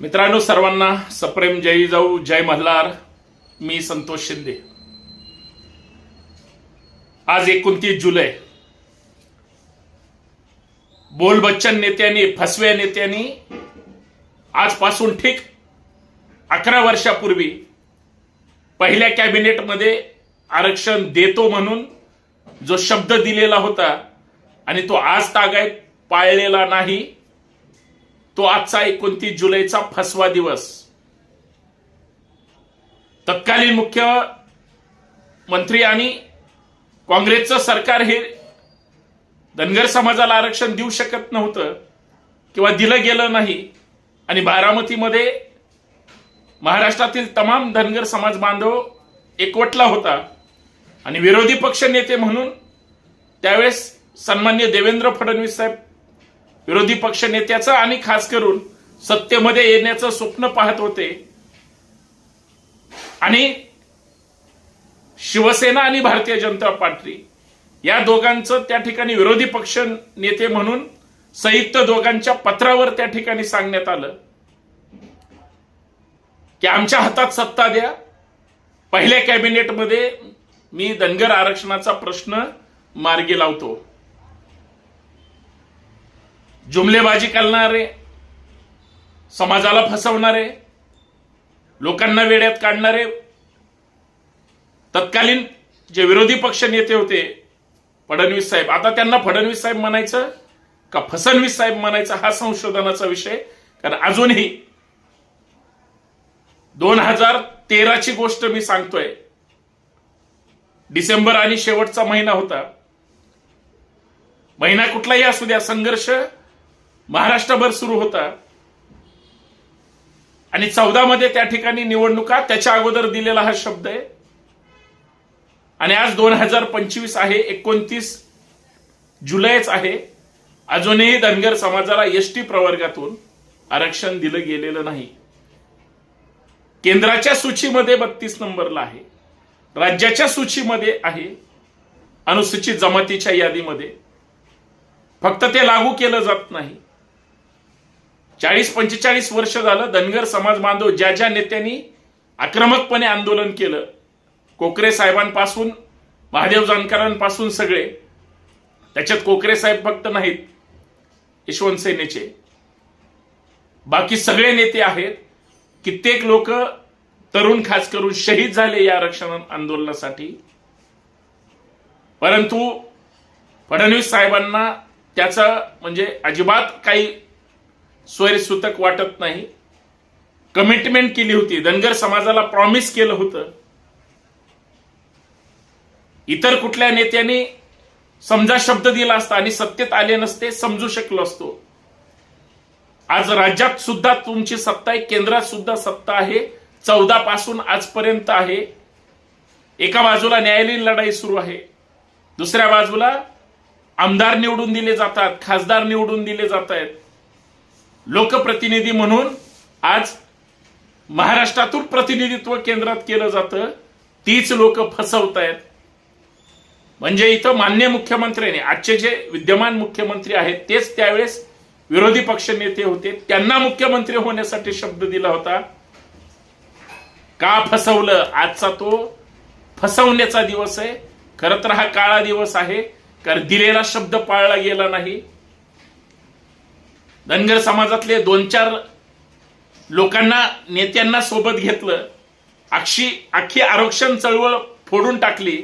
मित्रांनो सर्वांना सप्रेम जय जाऊ जय मल्हार. मी संतोष शिंदे. आज एकोणतीस जुलै. बोल बच्चन नेत्यांनी फसव्या नेत्यांनी आजपासून ठीक अकरा वर्षापूर्वी पहिल्या कॅबिनेटमध्ये आरक्षण देतो म्हणून जो शब्द दिलेला होता आणि तो आज तागायत पाळलेला नाही तो आजचा एकोणतीस जुलैचा फसवा दिवस. तत्कालीन मुख्य मंत्री आणि काँग्रेसचं सरकार हे धनगर समाजाला आरक्षण देऊ शकत नव्हतं किंवा दिलं गेलं नाही आणि बारामतीमध्ये महाराष्ट्रातील तमाम धनगर समाज बांधव एकवटला होता आणि विरोधी पक्ष नेते म्हणून त्यावेळेस सन्मान्य देवेंद्र फडणवीस साहेब विरोधी पक्ष नेत्याचं आणि खास करून सत्तेमध्ये येण्याचं स्वप्न पाहत होते. आणि शिवसेना आणि भारतीय जनता पार्टी या दोघांचं त्या ठिकाणी विरोधी पक्ष नेते म्हणून संयुक्त दोघांच्या पत्रावर त्या ठिकाणी सांगण्यात आलं. की आमच्या हातात सत्ता द्या. पहिल्या कॅबिनेटमध्ये मी धनगर आरक्षणाचा प्रश्न मार्गी लावतो. जुमलेबाजी करणारे समाजाला फसवणारे लोकांना वेड्यात काढणारे तत्कालीन जे विरोधी पक्ष नेते होते फडणवीस साहेब. आता त्यांना फडणवीस साहेब म्हणायचं का फसणवीस साहेब म्हणायचं हा संशोधनाचा विषय कारण अजूनही दोन हजार तेराची गोष्ट मी सांगतोय. डिसेंबर आणि शेवटचा महिना होता. महिना कुठलाही असू द्या संघर्ष महाराष्ट्रभर सुरू होता. आणि चौदा मध्ये त्या ठिकाणी निवडणुका त्याच्या अगोदर दिलेला हा शब्द आहे. आणि आज दोन हजार पंचवीस आहे एकोणतीस जुलैच आहे. अजूनही धनगर समाजाला एसटी प्रवर्गातून आरक्षण दिलं गेलेलं नाही. केंद्राच्या सूचीमध्ये बत्तीस नंबरला आहे. राज्याच्या सूचीमध्ये आहे अनुसूचित जमातीच्या यादीमध्ये. फक्त ते लागू केलं जात नाही. चाळीस पंचेचाळीस वर्ष झालं धनगर समाज बांधव ज्या ज्या नेत्यांनी आक्रमकपणे आंदोलन केलं कोकरे साहेबांपासून महादेव जानकरांपासून सगळे त्याच्यात कोकरे साहेब फक्त नाहीत यशवंत सेनेचे. बाकी सगळे नेते आहेत कित्येक लोक तरुण खास करून शहीद झाले या आरक्षण आंदोलनासाठी. परंतु फडणवीस साहेबांना त्याचा म्हणजे अजिबात काही स्वैरसूतक वाटत नाही. कमिटमेंट केली होती. धनगर समाजाला प्रॉमिस केलं होतं. इतर कुठल्या नेत्याने समजा शब्द दिला असता आणि सत्तेत आले नसते समजू शकलो असतो. आज राज्यात सुद्धा तुमची सत्ता आहे केंद्रात सुद्धा सत्ता आहे चौदा पासून आजपर्यंत आहे. एका बाजूला न्यायालयीन लढाई सुरू आहे. दुसऱ्या बाजूला आमदार निवडून दिले जातात खासदार निवडून दिले जात आहेत. लोकप्रतिनिधी म्हणून आज महाराष्ट्रातून प्रतिनिधित्व केंद्रात केलं जातं. तीच लोक फसवत आहेत म्हणजे इथं मान्य मुख्यमंत्र्यांनी आजचे जे विद्यमान मुख्यमंत्री आहेत तेच त्यावेळेस विरोधी पक्ष नेते होते. त्यांना मुख्यमंत्री होण्यासाठी शब्द दिला होता. का फसवलं? आजचा तो फसवण्याचा दिवस आहे. खरं तर हा काळा दिवस आहे. कारण दिलेला शब्द पाळला गेला नाही. धनगर समाजातले दोन चार लोकांना नेत्यांना सोबत घेतलं. अक्षी अख्खी आरक्षण चळवळ फोडून टाकली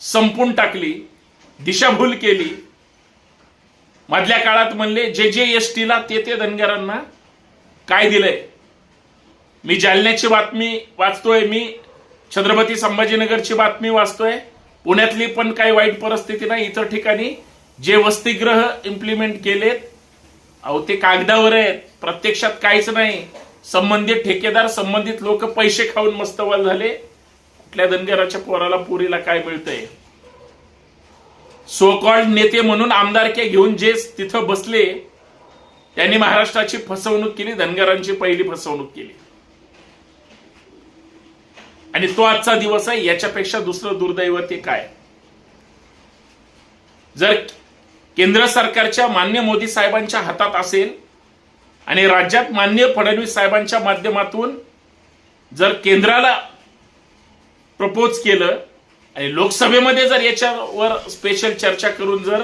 संपून टाकली दिशाभूल केली. मधल्या काळात म्हणले जे जे एस टीला ते ते धनगरांना काय दिलंय? मी जालन्याची बातमी वाचतोय मी छत्रपती संभाजीनगरची बातमी वाचतोय. पुण्यातली पण काही वाईट परिस्थिती नाही. इतर ठिकाणी जे वसतिग्रह इम्प्लिमेंट केलेत अहो ते कागदावर आहेत. प्रत्यक्षात काहीच नाही. संबंधित ठेकेदार संबंधित लोक पैसे खाऊन मस्तवाल झाले. कुठल्या धनगराच्या पोराला पुरीला काय मिळतंय? सोकॉल्ड नेते म्हणून आमदारके घेऊन जे तिथं बसले त्यांनी महाराष्ट्राची फसवणूक केली धनगरांची पहिली फसवणूक केली. आणि तो आजचा दिवस आहे याच्यापेक्षा दुसरं दुर्दैव ते काय? जर केंद्र सरकारच्या मान्य मोदी साहेबांच्या हातात असेल आणि राज्यात मान्य फडणवीस साहेबांच्या माध्यमातून जर केंद्राला प्रपोज केलं आणि लोकसभेमध्ये जर याच्यावर स्पेशल चर्चा करून जर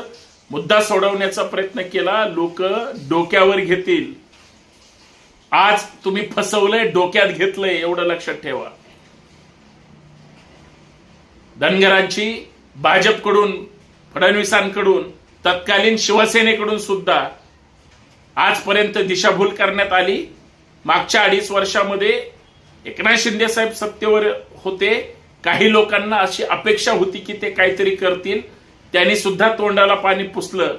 मुद्दा सोडवण्याचा प्रयत्न केला लोक डोक्यावर घेतील. आज तुम्ही फसवलंय डोक्यात घेतलंय एवढं लक्षात ठेवा. धनगरांची भाजपकडून फडणवीसांकडून तत्कालीन शिवसेनेकडून सुद्धा आजपर्यंत दिशाभूल करण्यात आली. मागच्या अडीच वर्षामध्ये एकनाथ शिंदे साहेब सत्तेवर होते. काही लोकांना अशी अपेक्षा होती की ते काहीतरी करतील. त्यांनी सुद्धा तोंडाला पाणी पुसलं.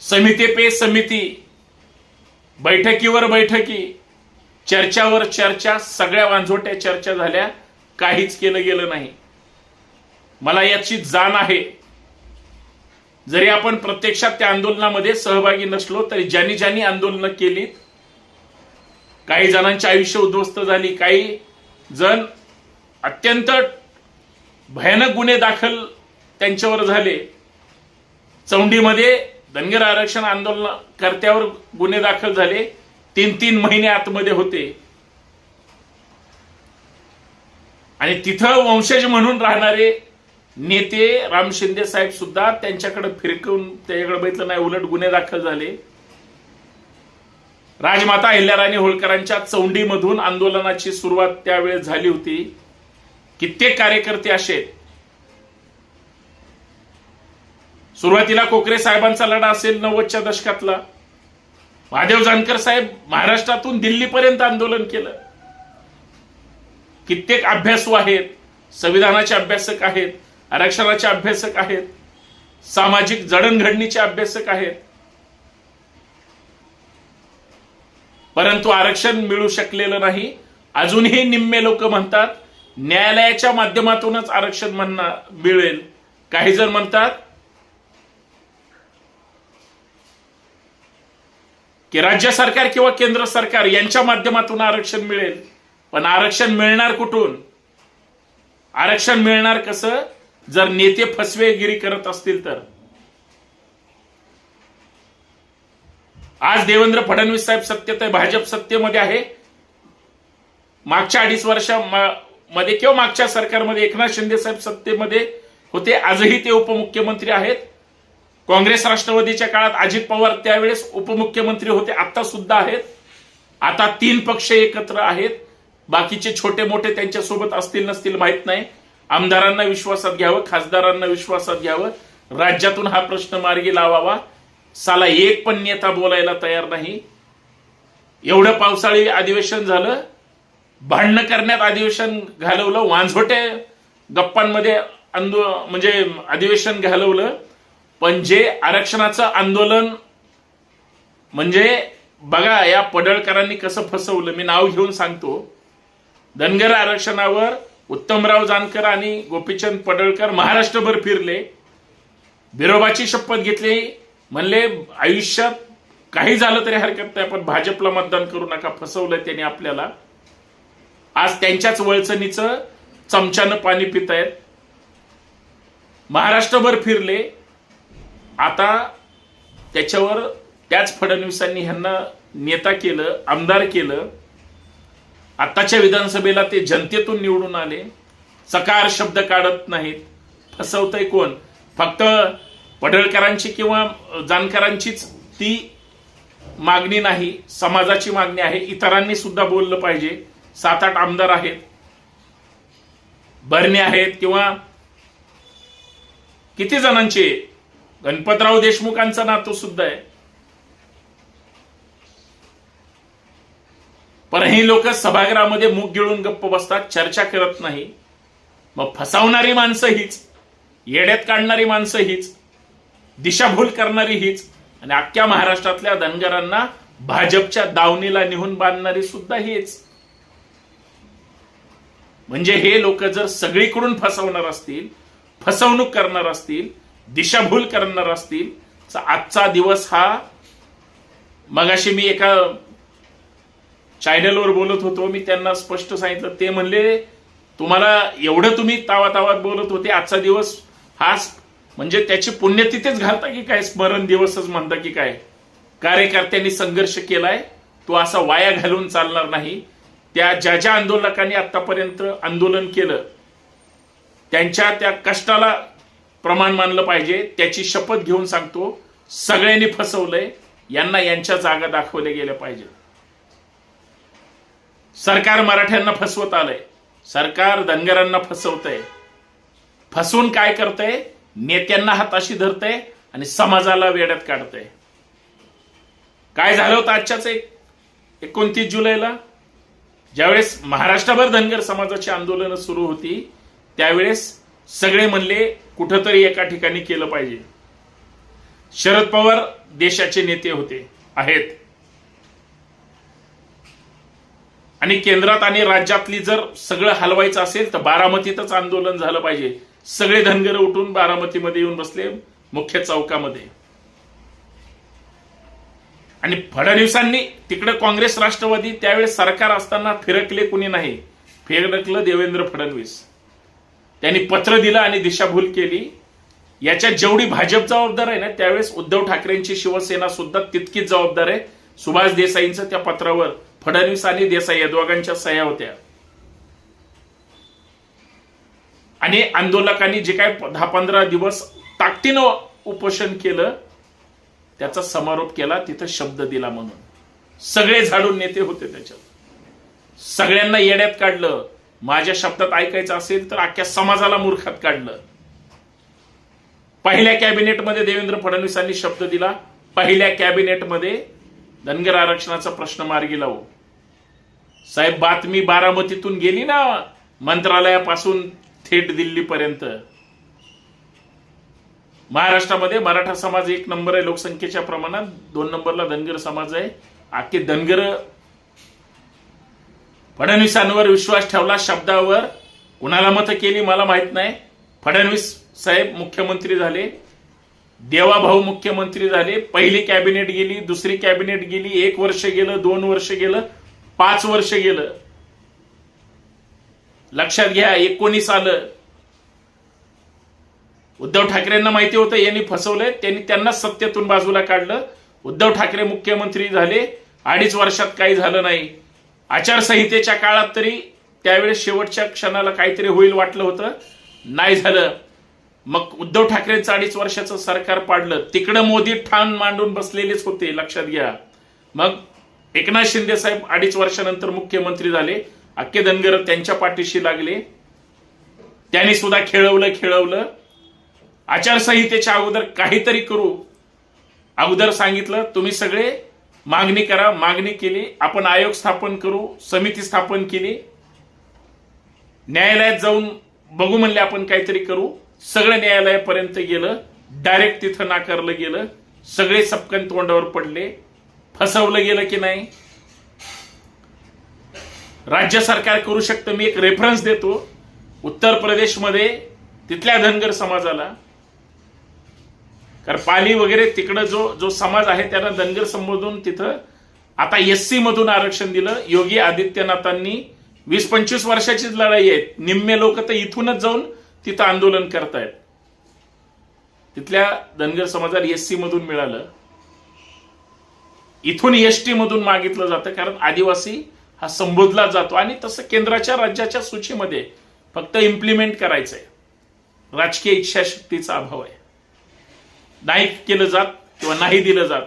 समिती पे समिती बैठकीवर बैठकी चर्चावर चर्चा सगळ्या वांझोट्या चर्चा झाल्या. काहीच केलं गेलं नाही. मला याची जाण आहे. जरी आपण प्रत्यक्षात त्या आंदोलनामध्ये सहभागी नसलो तरी ज्यांनी ज्यांनी आंदोलनं केली काही जणांचे आयुष्य उद्ध्वस्त झाली काही जण अत्यंत भयानक गुन्हे दाखल त्यांच्यावर झाले. चौंडीमध्ये धनगर आरक्षण आंदोलनकर्त्यावर गुन्हे दाखल झाले. तीन तीन महिने आतमध्ये होते. आणि तिथं वंशज म्हणून राहणारे नेते राम शिंदे साहेब सुद्धा त्यांच्याकडे फिरकून त्याच्याकडे बघितलं नाही उलट गुन्हे दाखल झाले. राजमाता अहिल्याराणी होळकरांच्या चौंडीमधून आंदोलनाची सुरुवात त्यावेळेस झाली होती. कित्येक कार्यकर्ते असे सुरुवातीला कोकरे साहेबांचा लढा असेल नव्वदच्या दशकातला. महादेव जानकर साहेब महाराष्ट्रातून दिल्लीपर्यंत आंदोलन केलं. कित्येक अभ्यासू आहेत संविधानाचे अभ्यासक आहेत. आरक्षणाचे अभ्यासक आहेत सामाजिक जडणघडणीचे अभ्यासक आहेत. परंतु आरक्षण मिळू शकलेलं नाही. अजूनही निम्मे लोक म्हणतात न्यायालयाच्या माध्यमातूनच आरक्षण म्हणणार मिळेल. काही जण म्हणतात की राज्य सरकार किंवा केंद्र सरकार यांच्या माध्यमातून आरक्षण मिळेल. पण आरक्षण मिळणार कुठून? आरक्षण मिळणार कसं? जर नेते फसवेगिरी करत असतील तर. आज देवेंद्र फडणवीस साहेब सत्तेत आहे भाजप सत्तेमध्ये आहे. मागच्या अडीच वर्षामध्ये किंवा मागच्या सरकारमध्ये एकनाथ शिंदे साहेब सत्तेमध्ये होते आजही ते उपमुख्यमंत्री आहेत. काँग्रेस राष्ट्रवादीच्या काळात अजित पवार त्यावेळेस उपमुख्यमंत्री होते आता सुद्धा आहेत. आता तीन पक्ष एकत्र आहेत. बाकीचे छोटे मोठे त्यांच्यासोबत असतील नसतील माहीत नाही. आमदारांना विश्वासात घ्यावं खासदारांना विश्वासात घ्यावं. राज्यातून हा प्रश्न मार्गी लावावा. साला एक पण नेता बोलायला तयार नाही. एवढं पावसाळी अधिवेशन झालं. भांडणं करण्यात अधिवेशन घालवलं. वांझोटे गप्पांमध्ये आंदो म्हणजे अधिवेशन घालवलं. पण जे आरक्षणाचं आंदोलन म्हणजे बघा या पडळकरांनी कसं फसवलं. मी नाव घेऊन सांगतो. धनगर आरक्षणावर उत्तमराव जानकर आणि गोपीचंद पडळकर महाराष्ट्रभर फिरले. बिरोबाची शपथ घेतली. म्हणले आयुष्यात काही झालं तरी हरकत नाही पण भाजपला मतदान करू नका फसवलं त्यांनी आपल्याला. आज त्यांच्याच वळचणीचं चमच्यानं पाणी पितायत महाराष्ट्रभर फिरले. आता त्याच्यावर त्याच फडणवीसांनी ह्यांना नेता केलं आमदार केलं. आताच्या विधानसभेला ते जनतेतून निवडून आले. सकार शब्द काढत नाहीत. फसवतंय कोण? फक्त पडळकरांची किंवा जानकरांचीच ती मागणी नाही. समाजाची मागणी आहे. इतरांनी सुद्धा बोललं पाहिजे. सात आठ आमदार आहेत. भरणे आहेत किंवा किती जणांचे? गणपतराव देशमुखांचा नातू सुद्धा आहे. पण ही लोक सभागृहामध्ये मुख गिळून गप्प बसतात चर्चा करत नाही. मग फसावणारी माणसं हीच येड्यात काढणारी माणसं हीच दिशाभूल करणारी हीच आणि अख्ख्या महाराष्ट्रातल्या धनगरांना भाजपच्या दावणीला निहून बांधणारी सुद्धा हीच. म्हणजे हे लोक जर सगळीकडून फसवणार असतील फसवणूक करणार असतील दिशाभूल करणार असतील तर आजचा दिवस हा मगाशी मी एका चॅनलवर बोलत होतो मी त्यांना स्पष्ट सांगितलं. ते म्हणले तुम्हाला एवढं तुम्ही तावा तावात बोलत होते आजचा दिवस हा म्हणजे त्याची पुण्यतिथीच घालता की काय? स्मरण दिवसच म्हणता की काय? कार्यकर्त्यांनी संघर्ष केलाय तो असा वाया घालून चालणार नाही. त्या ज्या ज्या आंदोलकांनी आतापर्यंत आंदोलन केलं त्यांच्या त्या कष्टाला प्रमाण मानलं पाहिजे. त्याची शपथ घेऊन सांगतो सगळ्यांनी फसवलंय यांना यांच्या जागा दाखवल्या गेल्या पाहिजे सरकार मराठ्यांना फसवत आलंय. सरकार धनगरांना फसवतंय. फसवून काय करतंय? नेत्यांना हाताशी धरतंय आणि समाजाला वेड्यात काढतंय. काय झालं होतं आजच्याच एक? एकोणतीस जुलैला? ज्यावेळेस महाराष्ट्रभर धनगर समाजाची आंदोलनं सुरू होती त्यावेळेस सगळे म्हणले कुठंतरी एका ठिकाणी केलं पाहिजे. शरद पवार देशाचे नेते होते आहेत. आणि केंद्रात आणि राज्यातली जर सगळं हलवायचं असेल तर बारामतीतच आंदोलन झालं पाहिजे. सगळे धनगर उठून बारामतीमध्ये येऊन बसले मुख्य चौकामध्ये. आणि फडणवीसांनी तिकडे काँग्रेस राष्ट्रवादी त्यावेळेस सरकार असताना फिरकले कुणी नाही. फिरकलं देवेंद्र फडणवीस. त्यांनी पत्र दिलं आणि दिशाभूल केली. याच्यात जेवढी भाजप जबाबदार आहे ना त्यावेळेस उद्धव ठाकरेंची शिवसेना सुद्धा तितकीच जबाबदार आहे. सुभाष देसाईंचं त्या पत्रावर फडणवीस आणि देसाई या दोघांच्या सह्या होत्या. आणि आंदोलकांनी जे काय दहा पंधरा दिवस ताकदीनं उपोषण केलं त्याचा समारोप केला तिथं शब्द दिला म्हणून. सगळे झाडून नेते होते त्याच्यात. सगळ्यांना येड्यात काढलं. माझ्या शब्दात ऐकायचं असेल तर अख्ख्या समाजाला मूर्खात काढलं. पहिल्या कॅबिनेटमध्ये देवेंद्र फडणवीसांनी शब्द दिला. पहिल्या कॅबिनेटमध्ये धनगर आरक्षणाचा प्रश्न मार्गी लावू. साहेब बातमी बारामतीतून गेली ना? मंत्रालयापासून थेट दिल्लीपर्यंत. महाराष्ट्रामध्ये मराठा समाज एक नंबर आहे लोकसंख्येच्या प्रमाणात. दोन नंबरला धनगर समाज आहे. आखे धनगर. फडणवीसांवर विश्वास ठेवला शब्दावर. कुणाला मतं केली मला माहीत नाही. फडणवीस साहेब मुख्यमंत्री झाले. देवाभाऊ मुख्यमंत्री झाले पहिली कॅबिनेट गेली दुसरी कॅबिनेट गेली एक वर्ष गेलं दोन वर्ष गेलं पाच वर्ष गेलं. लक्षात घ्या एकोणीस आलं. उद्धव ठाकरेंना माहिती होतं यांनी फसवलंय त्यांनी त्यांना सत्तेतून बाजूला काढलं. उद्धव ठाकरे मुख्यमंत्री झाले अडीच वर्षात काही झालं नाही. आचारसंहितेच्या काळात तरी त्यावेळेस शेवटच्या क्षणाला काहीतरी होईल वाटलं होतं. नाही झालं. मग उद्धव ठाकरेंचं अडीच वर्षाचं सरकार पाडलं तिकडं मोदी ठाण मांडून बसलेलेच होते लक्षात घ्या. मग एकनाथ शिंदे साहेब अडीच वर्षानंतर मुख्यमंत्री झाले अक्के धनगर त्यांच्या पाठीशी लागले. त्यांनी सुद्धा खेळवलं खेळवलं. आचारसंहितेच्या अगोदर काहीतरी करू. अगोदर सांगितलं तुम्ही सगळे मागणी करा मागणी केली आपण आयोग स्थापन करू समिती स्थापन केली. न्यायालयात जाऊन बघू म्हणले आपण काहीतरी करू. सगळं न्यायालयापर्यंत गेलं डायरेक्ट तिथं नाकारलं गेलं सगळे सपकन तोंडावर पडले. फसवलं गेलं की नाही? राज्य सरकार करू शकतं मी एक रेफरन्स देतो. उत्तर प्रदेशमध्ये तिथल्या धनगर समाजाला. कारण पाली वगैरे तिकडं जो जो समाज आहे त्यांना धनगर संबोधून तिथं आता एस सी मधून आरक्षण दिलं. योगी आदित्यनाथांनी वीस पंचवीस वर्षाचीच लढाई आहे. निम्मे लोक तर इथूनच जाऊन तिथं आंदोलन करतायत. तिथल्या धनगर समाजाला एस सी मधून मिळालं. इथून एस टी मधून मागितलं जातं कारण आदिवासी हा संबोधला जातो. आणि तसं केंद्राच्या राज्याच्या सूचीमध्ये फक्त इम्प्लिमेंट करायचंय. राजकीय इच्छाशक्तीचा अभाव आहे. नाही केलं जात किंवा नाही दिलं जात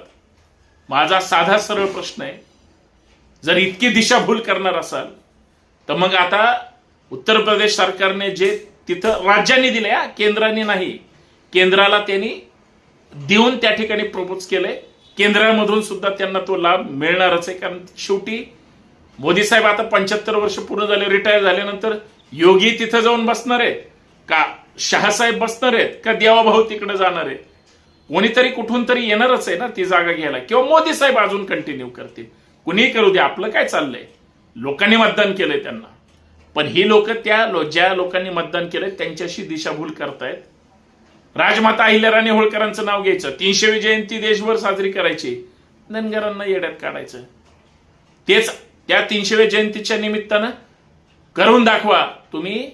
माझा साधा सरळ प्रश्न आहे. जर इतकी दिशाभूल करणार असाल तर मग आता उत्तर प्रदेश सरकारने जे तिथं राज्यांनी दिले हा. केंद्राने नाही. केंद्राला त्यांनी देऊन त्या ठिकाणी प्रपोज केलंय. केंद्रामधून सुद्धा त्यांना तो लाभ मिळणारच आहे. कारण शेवटी मोदी साहेब आता पंच्याहत्तर वर्ष पूर्ण झाले रिटायर झाल्यानंतर योगी तिथं जाऊन बसणार आहेत. का शहासाहेब बसणार आहेत? का देवाभाऊ तिकडे जाणार आहेत? कोणीतरी कुठून तरी येणारच आहे ना ती जागा घ्यायला. किंवा मोदी साहेब अजून कंटिन्यू करतील. कुणीही करू दे आपलं काय चाललंय? लोकांनी मतदान केलंय त्यांना. पण ही लोक त्या लो- ज्या लोकांनी मतदान केलंय त्यांच्याशी दिशाभूल करतायत. राजमाता अहिल्याराणी होळकरांचं नाव घ्यायचं. तीनशेवी जयंती देशभर साजरी करायची. धनगरांना येड्यात काढायचं. तेच त्या तीनशेव्या जयंतीच्या निमित्तानं करून दाखवा. तुम्ही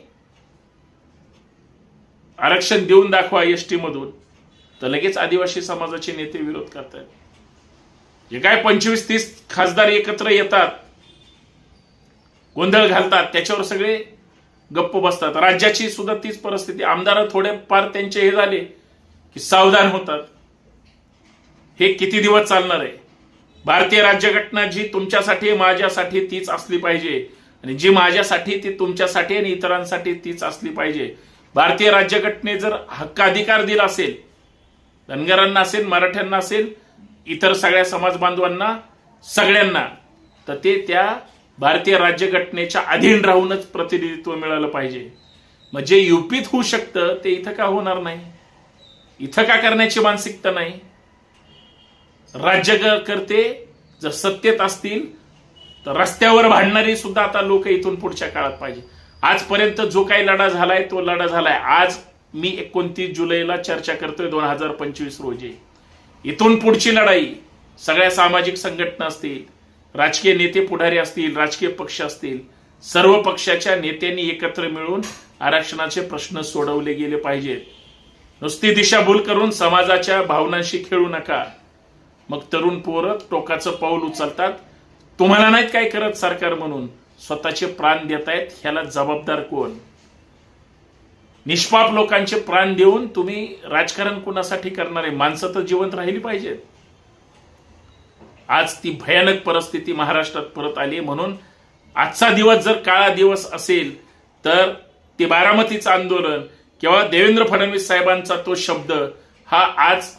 आरक्षण देऊन दाखवा एस मधून. तर लगेच आदिवासी समाजाचे नेते विरोध करतात जे काय पंचवीस तीस खासदार एकत्र येतात गोंधळ घालतात त्याच्यावर सगळे गप्प बसतात. राज्याची सुद्धा तीच परिस्थिती. आमदार थोडे फार त्यांचे हे झाले की सावधान होतात. हे किती दिवस चालणार आहे? भारतीय राज्यघटना जी तुमच्यासाठी माझ्यासाठी तीच असली पाहिजे. आणि जी माझ्यासाठी ती तुमच्यासाठी आणि इतरांसाठी तीच असली पाहिजे. भारतीय राज्यघटने जर हक्काधिकार दिला असेल धनगरांना असेल मराठ्यांना असेल इतर सगळ्या समाज बांधवांना सगळ्यांना तर ते त्या भारतीय राज्यघटनेच्या अधीन राहूनच प्रतिनिधित्व मिळालं पाहिजे. मग जे युपीत होऊ शकतं ते इथं का होणार नाही? इथं का करण्याची मानसिकता नाही? राज्यकर्ते जर सत्तेत असतील तर रस्त्यावर भांडणारी सुद्धा आता लोक इथून पुढच्या काळात पाहिजे. आजपर्यंत जो काही लढा झालाय तो लढा झालाय. आज मी एकोणतीस जुलैला चर्चा करतोय दोन हजार पंचवीस रोजी. इथून पुढची लढाई सगळ्या सामाजिक संघटना असतील राजकीय नेते पुढारी असतील राजकीय पक्ष असतील सर्व पक्षाच्या नेत्यांनी एकत्र मिळून आरक्षणाचे प्रश्न सोडवले गेले पाहिजेत. नुसती दिशाभूल करून समाजाच्या भावनांशी खेळू नका. मग तरुण पोरं टोकाचं पाऊल उचलतात. तुम्हाला नाहीत काय करत सरकार म्हणून. स्वतःचे प्राण देत आहेत ह्याला जबाबदार कोण? निष्पाप लोकांचे प्राण देऊन तुम्ही राजकारण कुणासाठी करणारे माणसं तर जिवंत राहिली पाहिजेत. आज ती भयानक परिस्थिती महाराष्ट्रात परत आली म्हणून आजचा दिवस जर काळा दिवस असेल तर ते बारामतीचं आंदोलन किंवा देवेंद्र फडणवीस साहेबांचा तो शब्द हा आज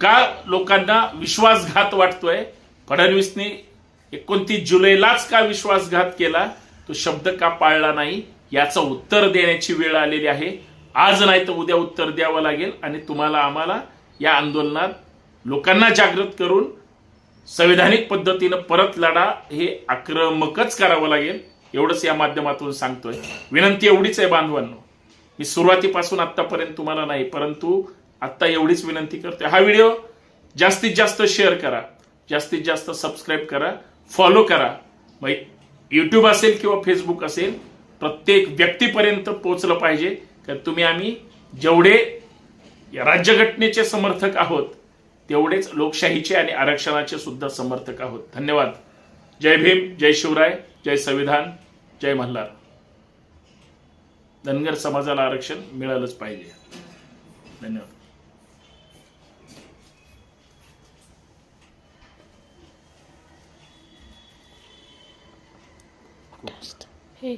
का लोकांना विश्वासघात वाटतोय? फडणवीसने एकोणतीस जुलैलाच का विश्वासघात केला? तो शब्द का पाळला नाही? याचं उत्तर देण्याची वेळ आलेली आहे. आज नाही तर उद्या उत्तर द्यावं लागेल आणि तुम्हाला आम्हाला या आंदोलनात लोकांना जागृत करून संविधानिक पद्धतीनं परत लढा हे आक्रमकच करावं लागेल एवढंच या माध्यमातून सांगतोय. विनंती एवढीच आहे बांधवांनो. मी सुरुवातीपासून आतापर्यंत तुम्हाला नाही परंतु आत्ता एवढीच विनंती करते हा व्हिडिओ जास्तीत जास्त शेअर करा जास्तीत जास्त सबस्क्राईब करा फॉलो करा. मग यूट्यूब असेल किंवा फेसबुक असेल प्रत्येक व्यक्तीपर्यंत पोचलं पाहिजे. तर तुम्ही आम्ही जेवढे या राज्यघटनेचे समर्थक आहोत तेवढेच लोकशाहीचे आणि आरक्षणाचे सुद्धा समर्थक आहोत. धन्यवाद. जय भीम जय शिवराय जय संविधान जय मल्हार. धनगर समाजाला आरक्षण मिळालंच पाहिजे. धन्यवाद. Hey.